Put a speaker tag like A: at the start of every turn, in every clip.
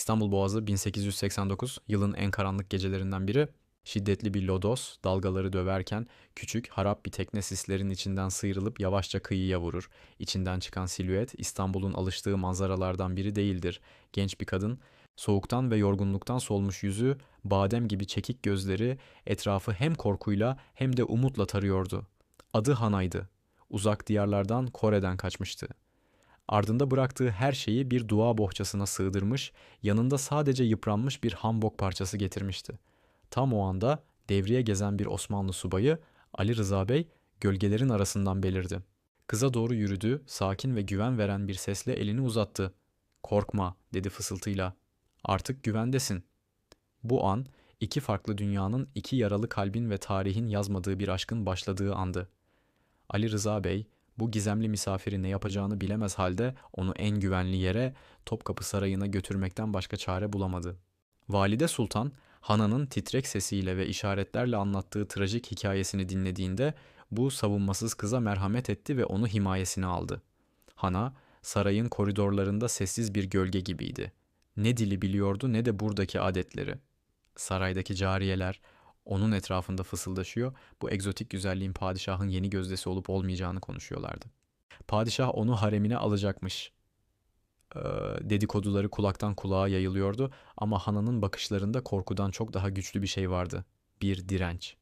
A: İstanbul Boğazı 1889 yılın en karanlık gecelerinden biri. Şiddetli bir lodos dalgaları döverken küçük harap bir tekne sislerin içinden sıyrılıp yavaşça kıyıya vurur. İçinden çıkan silüet İstanbul'un alıştığı manzaralardan biri değildir. Genç bir kadın, soğuktan ve yorgunluktan solmuş yüzü, badem gibi çekik gözleri etrafı hem korkuyla hem de umutla tarıyordu. Adı Hana'ydı. Uzak diyarlardan Kore'den kaçmıştı. Ardında bıraktığı her şeyi bir dua bohçasına sığdırmış, yanında sadece yıpranmış bir hambok parçası getirmişti. Tam o anda devriye gezen bir Osmanlı subayı Ali Rıza Bey gölgelerin arasından belirdi. Kıza doğru yürüdü, sakin ve güven veren bir sesle elini uzattı. "Korkma," dedi fısıltıyla. "Artık güvendesin." Bu an iki farklı dünyanın, iki yaralı kalbin ve tarihin yazmadığı bir aşkın başladığı andı. Ali Rıza Bey bu gizemli misafiri ne yapacağını bilemez halde onu en güvenli yere Topkapı Sarayı'na götürmekten başka çare bulamadı. Valide Sultan Hana'nın titrek sesiyle ve işaretlerle anlattığı trajik hikayesini dinlediğinde bu savunmasız kıza merhamet etti ve onu himayesine aldı. Hana sarayın koridorlarında sessiz bir gölge gibiydi. Ne dili biliyordu ne de buradaki adetleri. Saraydaki cariyeler onun etrafında fısıldaşıyor, bu egzotik güzelliğin padişahın yeni gözdesi olup olmayacağını konuşuyorlardı. Padişah onu haremine alacakmış. Ee, dedikoduları kulaktan kulağa yayılıyordu ama Hana'nın bakışlarında korkudan çok daha güçlü bir şey vardı. Bir direnç.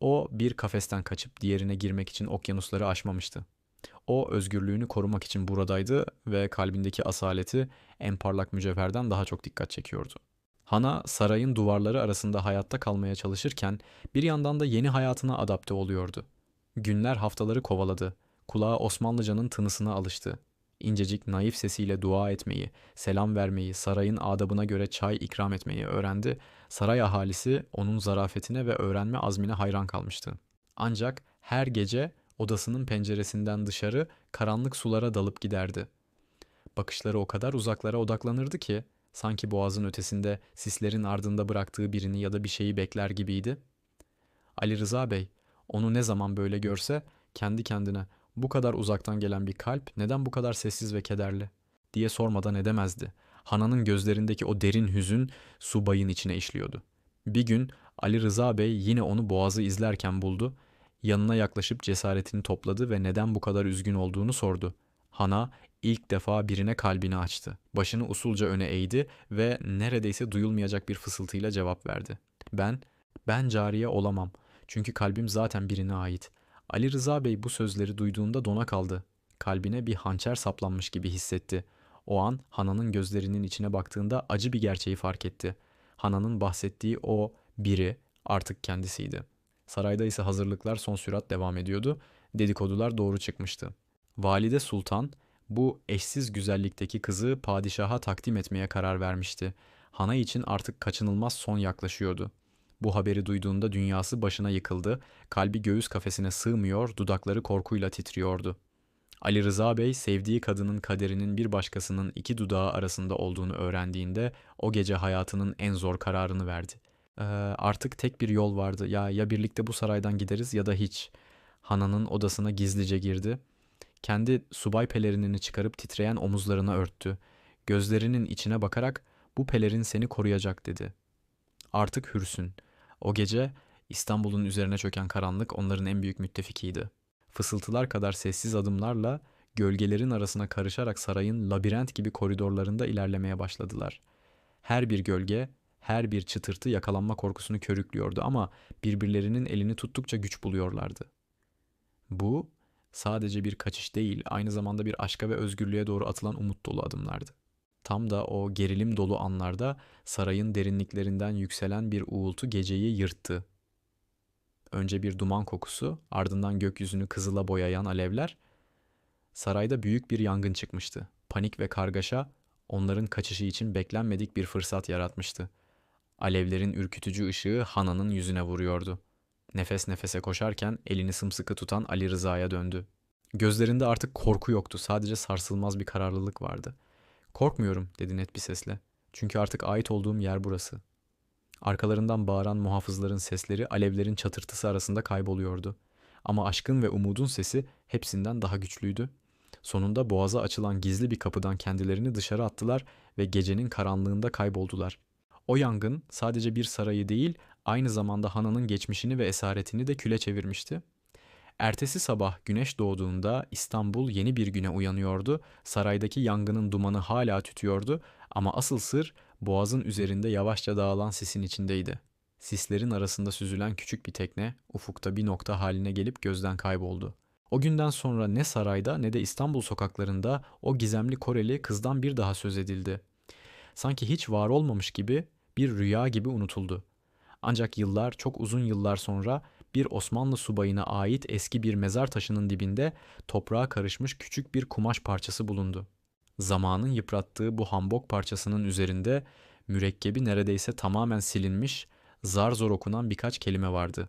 A: O bir kafesten kaçıp diğerine girmek için okyanusları aşmamıştı. O özgürlüğünü korumak için buradaydı ve kalbindeki asaleti en parlak mücevherden daha çok dikkat çekiyordu. Hana sarayın duvarları arasında hayatta kalmaya çalışırken bir yandan da yeni hayatına adapte oluyordu. Günler haftaları kovaladı. Kulağa Osmanlıcanın tınısına alıştı. İncecik naif sesiyle dua etmeyi, selam vermeyi, sarayın adabına göre çay ikram etmeyi öğrendi. Saray ahalisi onun zarafetine ve öğrenme azmine hayran kalmıştı. Ancak her gece odasının penceresinden dışarı karanlık sulara dalıp giderdi. Bakışları o kadar uzaklara odaklanırdı ki Sanki boğazın ötesinde sislerin ardında bıraktığı birini ya da bir şeyi bekler gibiydi. Ali Rıza Bey onu ne zaman böyle görse kendi kendine bu kadar uzaktan gelen bir kalp neden bu kadar sessiz ve kederli diye sormadan edemezdi. Hana'nın gözlerindeki o derin hüzün subayın içine işliyordu. Bir gün Ali Rıza Bey yine onu boğazı izlerken buldu. Yanına yaklaşıp cesaretini topladı ve neden bu kadar üzgün olduğunu sordu. Hana ilk defa birine kalbini açtı. Başını usulca öne eğdi ve neredeyse duyulmayacak bir fısıltıyla cevap verdi. Ben, ben cariye olamam. Çünkü kalbim zaten birine ait. Ali Rıza Bey bu sözleri duyduğunda dona kaldı. Kalbine bir hançer saplanmış gibi hissetti. O an Hana'nın gözlerinin içine baktığında acı bir gerçeği fark etti. Hana'nın bahsettiği o biri artık kendisiydi. Sarayda ise hazırlıklar son sürat devam ediyordu. Dedikodular doğru çıkmıştı. Valide Sultan bu eşsiz güzellikteki kızı padişaha takdim etmeye karar vermişti. Hana için artık kaçınılmaz son yaklaşıyordu. Bu haberi duyduğunda dünyası başına yıkıldı, kalbi göğüs kafesine sığmıyor, dudakları korkuyla titriyordu. Ali Rıza Bey sevdiği kadının kaderinin bir başkasının iki dudağı arasında olduğunu öğrendiğinde o gece hayatının en zor kararını verdi. Ee, artık tek bir yol vardı. Ya ya birlikte bu saraydan gideriz ya da hiç. Hana'nın odasına gizlice girdi kendi subay pelerinini çıkarıp titreyen omuzlarına örttü. Gözlerinin içine bakarak bu pelerin seni koruyacak dedi. Artık hürsün. O gece İstanbul'un üzerine çöken karanlık onların en büyük müttefikiydi. Fısıltılar kadar sessiz adımlarla gölgelerin arasına karışarak sarayın labirent gibi koridorlarında ilerlemeye başladılar. Her bir gölge, her bir çıtırtı yakalanma korkusunu körüklüyordu ama birbirlerinin elini tuttukça güç buluyorlardı. Bu sadece bir kaçış değil, aynı zamanda bir aşka ve özgürlüğe doğru atılan umut dolu adımlardı. Tam da o gerilim dolu anlarda sarayın derinliklerinden yükselen bir uğultu geceyi yırttı. Önce bir duman kokusu, ardından gökyüzünü kızıla boyayan alevler. Sarayda büyük bir yangın çıkmıştı. Panik ve kargaşa onların kaçışı için beklenmedik bir fırsat yaratmıştı. Alevlerin ürkütücü ışığı Hana'nın yüzüne vuruyordu. Nefes nefese koşarken elini sımsıkı tutan Ali Rıza'ya döndü. Gözlerinde artık korku yoktu, sadece sarsılmaz bir kararlılık vardı. Korkmuyorum dedi net bir sesle. Çünkü artık ait olduğum yer burası. Arkalarından bağıran muhafızların sesleri alevlerin çatırtısı arasında kayboluyordu. Ama aşkın ve umudun sesi hepsinden daha güçlüydü. Sonunda boğaza açılan gizli bir kapıdan kendilerini dışarı attılar ve gecenin karanlığında kayboldular. O yangın sadece bir sarayı değil, aynı zamanda Hana'nın geçmişini ve esaretini de küle çevirmişti. Ertesi sabah güneş doğduğunda İstanbul yeni bir güne uyanıyordu. Saraydaki yangının dumanı hala tütüyordu ama asıl sır boğazın üzerinde yavaşça dağılan sisin içindeydi. Sislerin arasında süzülen küçük bir tekne ufukta bir nokta haline gelip gözden kayboldu. O günden sonra ne sarayda ne de İstanbul sokaklarında o gizemli Koreli kızdan bir daha söz edildi. Sanki hiç var olmamış gibi bir rüya gibi unutuldu. Ancak yıllar çok uzun yıllar sonra bir Osmanlı subayına ait eski bir mezar taşının dibinde toprağa karışmış küçük bir kumaş parçası bulundu. Zamanın yıprattığı bu hambok parçasının üzerinde mürekkebi neredeyse tamamen silinmiş, zar zor okunan birkaç kelime vardı.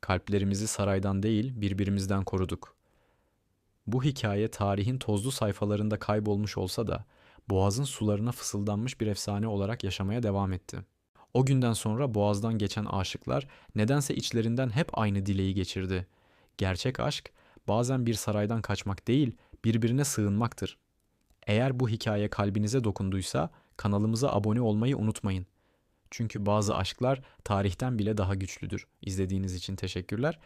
A: Kalplerimizi saraydan değil, birbirimizden koruduk. Bu hikaye tarihin tozlu sayfalarında kaybolmuş olsa da boğazın sularına fısıldanmış bir efsane olarak yaşamaya devam etti. O günden sonra boğazdan geçen aşıklar nedense içlerinden hep aynı dileği geçirdi. Gerçek aşk bazen bir saraydan kaçmak değil, birbirine sığınmaktır. Eğer bu hikaye kalbinize dokunduysa kanalımıza abone olmayı unutmayın. Çünkü bazı aşklar tarihten bile daha güçlüdür. İzlediğiniz için teşekkürler.